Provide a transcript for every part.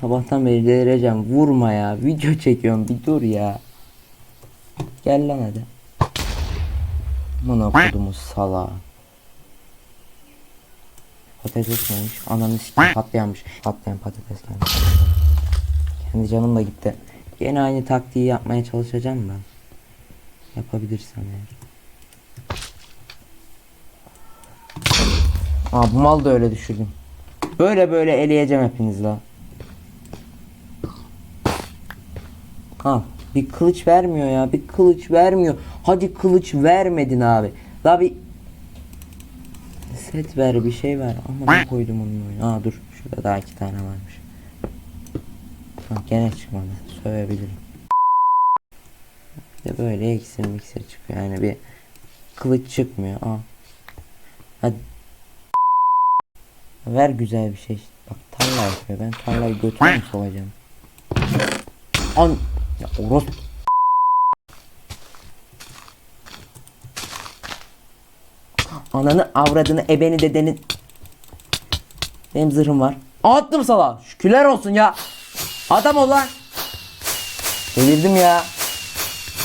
Sabahtan beri delireceğim. Vurma ya. Video çekiyorum. Bir dur ya. Gel lan hadi. Buna kodumuz sala. Patates neymiş? Ananı sikim patlayanmış. Patlayan patates gelmiş. Kendi canım da gitti. Gene aynı taktiği yapmaya çalışacağım ben. Yapabilirsem eğer. Aa bu mal da öyle düşürdüm. Böyle böyle eleyeceğim hepiniz la. Ha bir kılıç vermiyor ya. Bir kılıç vermiyor. Hadi kılıç vermedin abi. La bir set ver bir şey ver. Ama ne koydum onun oyunu. Aa dur. Şurada daha iki tane varmış. Ha, gene çıkmadı. Sövebilirim. Bir de böyle iksir miksir çıkıyor. Yani bir kılıç çıkmıyor. Aa. Hadi. Ver güzel bir şey. Bak tarla yapıyor. Ben tarlayı götüne mi sokacağım? An ya oros Ananı avradını ebeni dedeni. Benim zırhım var. Attım sala şükürler olsun ya. Adam ol lan. Delirdim ya.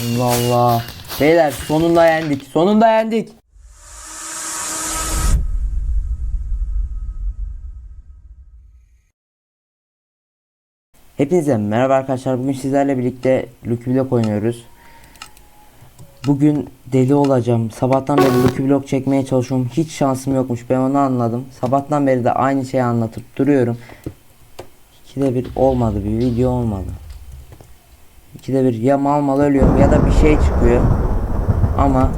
Allah Allah. Beyler sonunda yendik. Sonunda yendik Hepinize merhaba arkadaşlar. Bugün sizlerle birlikte Lucky Block oynuyoruz. Bugün deli olacağım. Sabahtan beri Lucky Block çekmeye çalışıyorum. Hiç şansım yokmuş. Ben onu anladım. Sabahtan beri de aynı şeyi anlatıp duruyorum. İkide bir olmadı. Bir video olmadı. İkide bir ya mal mal ölüyorum ya da bir şey çıkıyor. Ama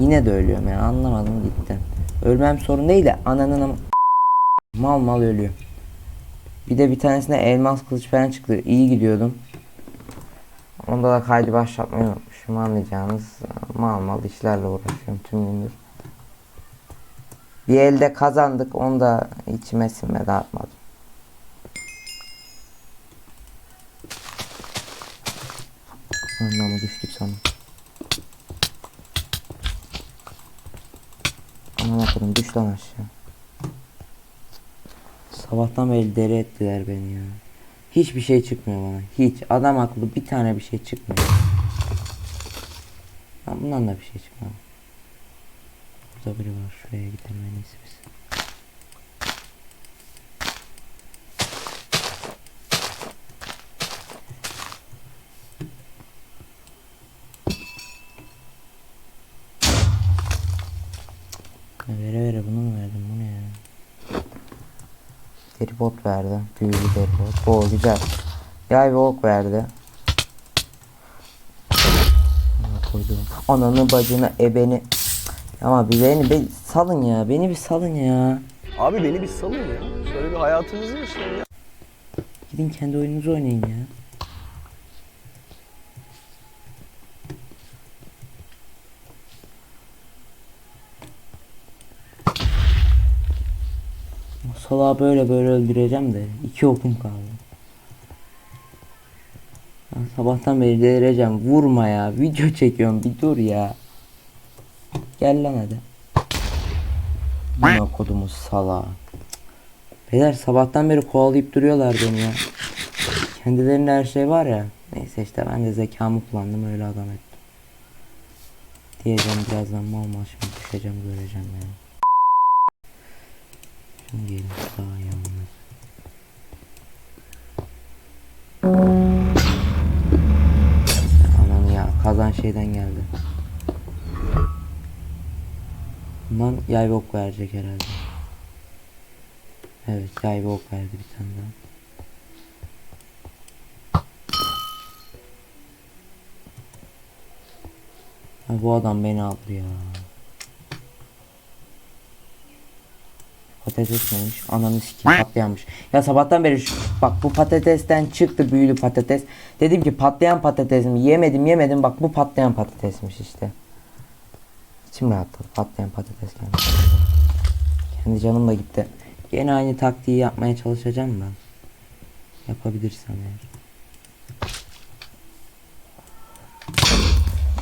yine de ölüyorum yani anlamadım gitti. Ölmem sorun değil de ananın mal mal ölüyor. Bir de bir tanesine elmas kılıç falan çıktı. İyi gidiyordum. Onda da kaydı başlatmayı unutmuşum anlayacağınız mal mal işlerle uğraşıyorum tüm gündür. Bir elde kazandık onu da içime sinmedi atmadım. Anlamı düştük sana. Akıllım düş lan aşağı. Sabahtan beri deri ettiler beni ya. Hiçbir şey çıkmıyor bana. Hiç. Adam akıllı bir tane bir şey çıkmıyor. Ha, bundan da bir şey çıkmıyor. Burada biri var. Şuraya gidelim en iyisi biz. Ya Vere vere bunu mu verdim? Bu ne ya? Deri bot verdi. Büyülü deri bot. Oo güzel. Yay ve ok verdi. Koydum. Ananı bacını ebeni. Ama bir beni bir salın ya. Beni bir salın ya. Abi beni bir salın ya. Şöyle bir hayatınızı yaşayın ya. Gidin kendi oyununuzu oynayın ya. O Salağı böyle böyle öldüreceğim de iki okum kaldı. Ben sabahtan beri delireceğim. Vurma ya. Video çekiyorum. Bir dur ya. Gel lan hadi. Buna kodumuz salağı. Beyler sabahtan beri kovalayıp duruyorlar beni ya. Kendilerinde her şey var ya. Neyse işte ben de zekamı kullandım öyle adam ettim. Diyeceğim birazdan mal mal şimdi düşeceğim göreceğim yani. Gelin sağ yanına. Aman ya kazan şeyden geldi. Bundan yay bok verecek herhalde. Evet yay ve ok verdi bir tane daha. Ha, bu adam beni aldı ya. Patates neymiş? Ananı sikeyim patlayanmış. Ya sabahtan beri şu, bak bu patatesten çıktı büyülü patates. Dedim ki patlayan patates mi? Yemedim yemedim bak bu patlayan patatesmiş işte. İçim rahatladı patlayan patates gelmiş. Kendi canım da gitti. Gene aynı taktiği yapmaya çalışacağım ben. Yapabilirsem eğer.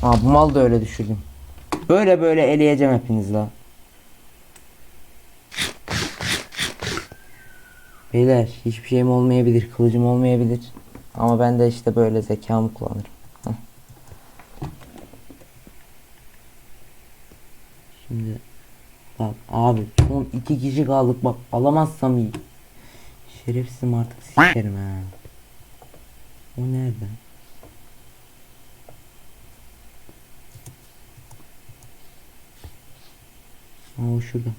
Aa bu mal da öyle düşürdüm. Böyle böyle eleyeceğim hepiniz la. Beyler hiçbir şeyim olmayabilir. Kılıcım olmayabilir. Ama ben de işte böyle zekamı kullanırım. Şimdi bak abi son iki kişi kaldık bak alamazsam iyi. Şerefsizim artık sikerim ha. O nerede? Aa o şurada.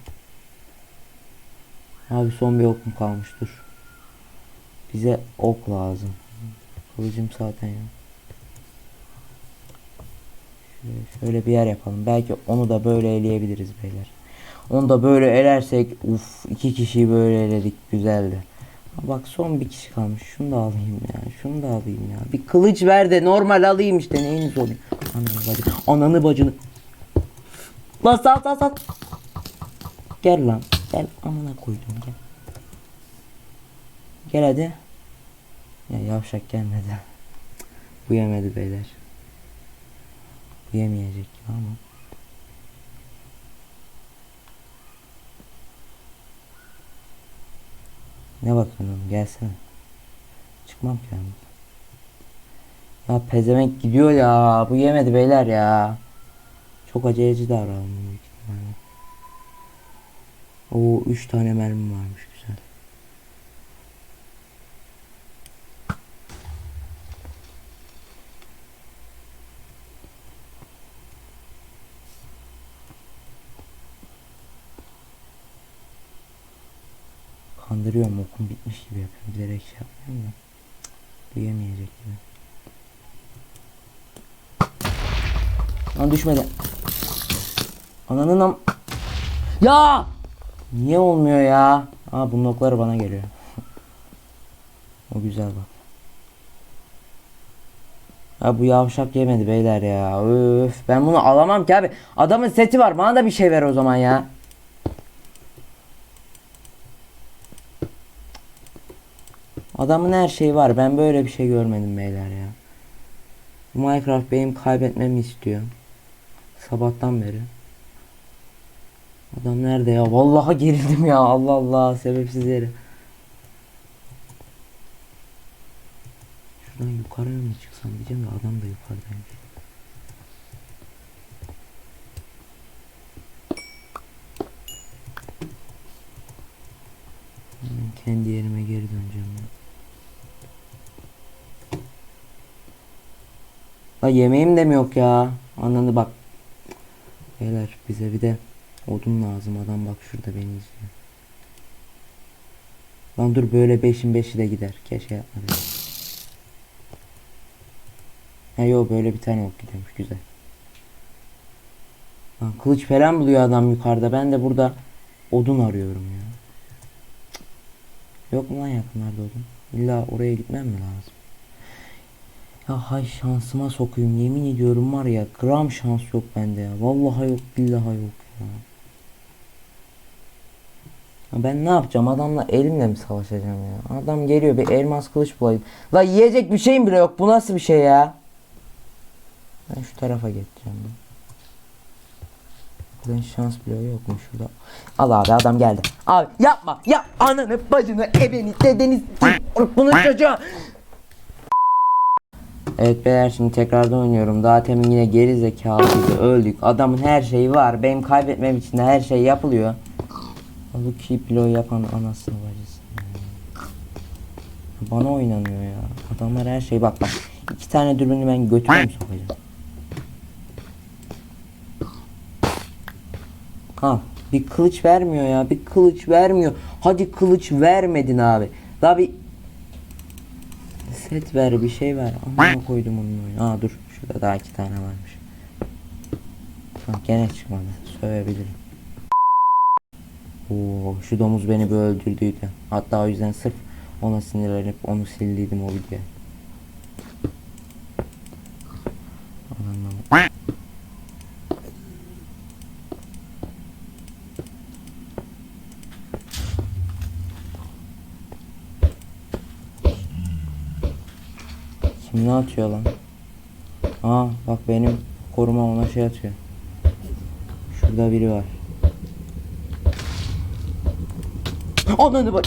Abi son bir okum kalmış dur. Bize ok lazım. Kılıcım zaten ya. Şöyle, şöyle bir yer yapalım. Belki onu da böyle eleyebiliriz beyler. Onu da böyle elersek uf iki kişiyi böyle eledik güzeldi. Bak son bir kişi kalmış. Şunu da alayım ya. Şunu da alayım ya. Bir kılıç ver de normal alayım işte. Neyiniz oluyor? Ananı bacını. Ananı bacını. Lan sal sal sal. Gel lan. Gel amına koydum gel. Gel hadi. Ya yavşak gelmedi. Bu yemedi beyler. Bu yemeyecek ama. Ne bakıyorsun gelsene. Çıkmam ki ben. Ya pezevenk gidiyor ya. Bu yemedi beyler ya. Çok aceleci davrandım büyük ihtimalle. Oo 3 tane mermi varmış güzel. Kandırıyorum okum bitmiş gibi yapıyorum. Bilerek şey yapmıyorum da. Cık, Duyameyecek gibi. Lan düşmedi. Ananın am... Ya! Niye olmuyor ya? Aa bunun okları bana geliyor. o güzel bak. Ya bu yavşak yemedi beyler ya. Öf ben bunu alamam ki abi. Adamın seti var. Bana da bir şey ver o zaman ya. Adamın her şeyi var. Ben böyle bir şey görmedim beyler ya. Minecraft benim kaybetmemi istiyor. Sabahtan beri. Adam nerede ya? Vallahi gerildim ya. Allah Allah sebepsiz yere. Şuradan yukarı mı çıksam diyeceğim de adam da yukarıdaymış. Kendi yerime geri döneceğim. La yemeğim de mi yok ya? Anladı bak. Beyler bize bir de odun lazım. Adam bak şurada beni izliyor. Lan dur böyle beşin beşi de gider. Keşke yapmadım. Ha yo böyle bir tane ok gidiyormuş güzel. Lan kılıç falan buluyor adam yukarıda. Ben de burada odun arıyorum ya. Yok mu lan yakınlarda odun? İlla oraya gitmem mi lazım? Ya hay şansıma sokayım yemin ediyorum var ya gram şans yok bende ya. Vallahi yok billahi yok ya. Ben ne yapacağım adamla elimle mi savaşacağım ya? Adam geliyor bir elmas kılıç bulayım. La yiyecek bir şeyim bile yok bu nasıl bir şey ya? Ben şu tarafa geçeceğim. Ben şans bile yok mu şurada? Al abi adam geldi. Abi yapma ya ananı bacını ebeni dedeni bunun çocuğu. Evet beyler şimdi tekrardan oynuyorum. Daha temin yine geri zekalıydı. Öldük. Adamın her şeyi var. Benim kaybetmem için de her şey yapılıyor. Bu kiplo yapan anasını bacısı. Bana oynanıyor ya. Adamlar her şey bak bak. İki tane dürbünü ben götüme mi sokacağım? Al. Bir kılıç vermiyor ya. Bir kılıç vermiyor. Hadi kılıç vermedin abi. Daha bir set ver bir şey ver. Amına koydum oyunu. Aa dur. Şurada daha iki tane varmış. Ha, gene çıkmadı. Sövebilirim. Oo, şu domuz beni bir öldürdüydü. Hatta o yüzden sırf ona sinirlenip onu sildiydim o videoya. Kim ne atıyor lan? Aa bak benim koruma ona şey atıyor. Şurada biri var. Ananı bak.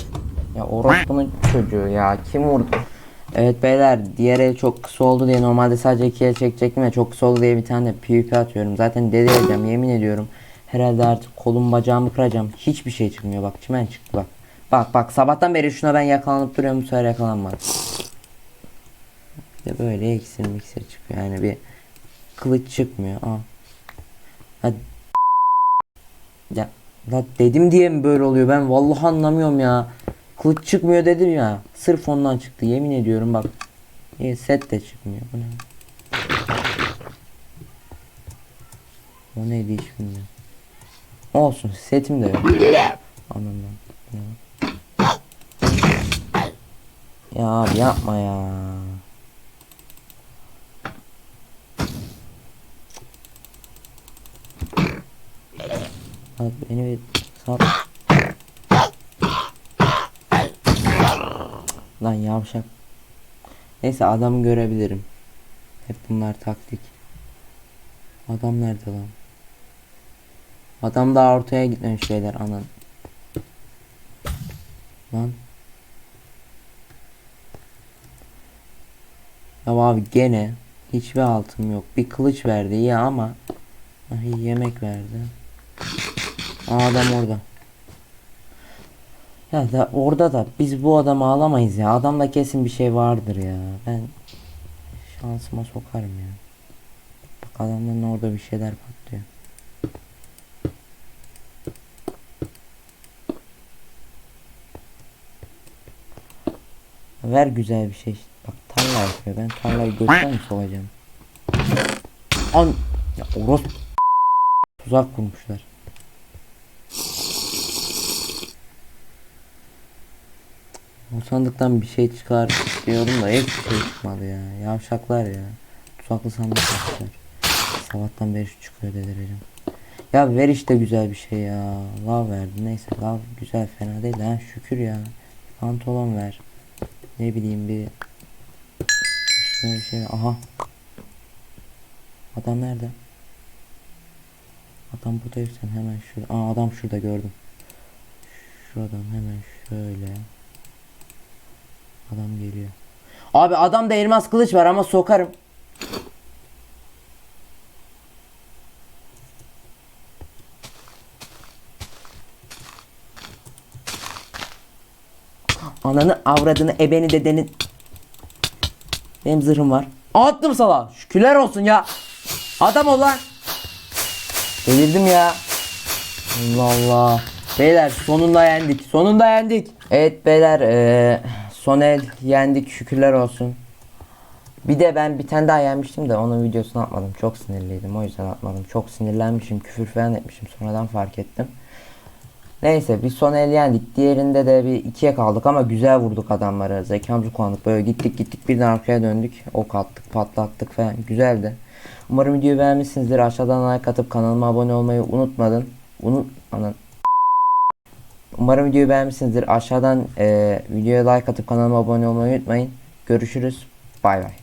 Ya orospunun çocuğu ya kim vurdu? Evet beyler diğer el çok kısa oldu diye normalde sadece iki el çekecektim ya çok kısa oldu diye bir tane de PvP atıyorum. Zaten delireceğim yemin ediyorum. Herhalde artık kolum bacağımı kıracağım. Hiçbir şey çıkmıyor bak çimen çıktı bak. Bak bak sabahtan beri şuna ben yakalanıp duruyorum bu sefer yakalanmadım. Bir de böyle iksir miksir çıkıyor yani bir kılıç çıkmıyor. Aa. Hadi. Ya, la dedim diye mi böyle oluyor ben vallahi anlamıyorum ya. Kılıç çıkmıyor dedim ya. Sırf ondan çıktı yemin ediyorum bak. İyi set de çıkmıyor. Bu ne? O neydi hiç bilmiyorum. Olsun setim de yok. Anladım. Ya abi yapma ya. Abi beni bir sal. Lan yavşak. Neyse adamı görebilirim. Hep bunlar taktik. Adam nerede lan? Adam daha ortaya gitmemiş şeyler anan. Lan. Ya abi gene hiçbir altım yok. Bir kılıç verdi iyi ama Ay, yemek verdi. Adam orada. Ya da orada da biz bu adamı alamayız ya. Adamda kesin bir şey vardır ya. Ben şansıma sokarım ya. Bak adamların orada bir şeyler patlıyor. Ver güzel bir şey. Bak tarla yapıyor. Ben tarlayı götüne mi sokacağım? An ya oros tuzak kurmuşlar. O sandıktan bir şey çıkar diyorum da hiçbir şey çıkmadı ya. Yavşaklar ya. Tuzaklı sandık yapmışlar. Sabahtan beri çıkıyor delireceğim. Ya ver işte güzel bir şey ya. Lav verdi. Neyse lav güzel fena değil. Ha şükür ya. Pantolon ver. Ne bileyim bir üstüne bir şey. Aha. Adam nerede? Adam buradaysan hemen şurada. Aa adam şurada gördüm. Şuradan hemen şöyle. Adam geliyor. Abi adamda elmas kılıç var ama sokarım. Ananı avradını ebeni dedenin. Benim zırhım var. Attım sala. Şükürler olsun ya. Adam ol lan. Delirdim ya. Allah Allah. Beyler sonunda yendik. Sonunda yendik. Evet beyler eee son el yendik şükürler olsun. Bir de ben bir tane daha yenmiştim de onun videosunu atmadım. Çok sinirliydim o yüzden atmadım. Çok sinirlenmişim küfür falan etmişim sonradan fark ettim. Neyse bir son el yendik. Diğerinde de bir ikiye kaldık ama güzel vurduk adamları. Zekamızı kullandık. Böyle gittik gittik birden arkaya döndük. Ok attık patlattık falan. Güzeldi. Umarım videoyu beğenmişsinizdir. Aşağıdan like atıp kanalıma abone olmayı unutmadın. Unut... Anan. Umarım videoyu beğenmişsinizdir. Aşağıdan eee videoya like atıp kanalıma abone olmayı unutmayın. Görüşürüz. Bay bay.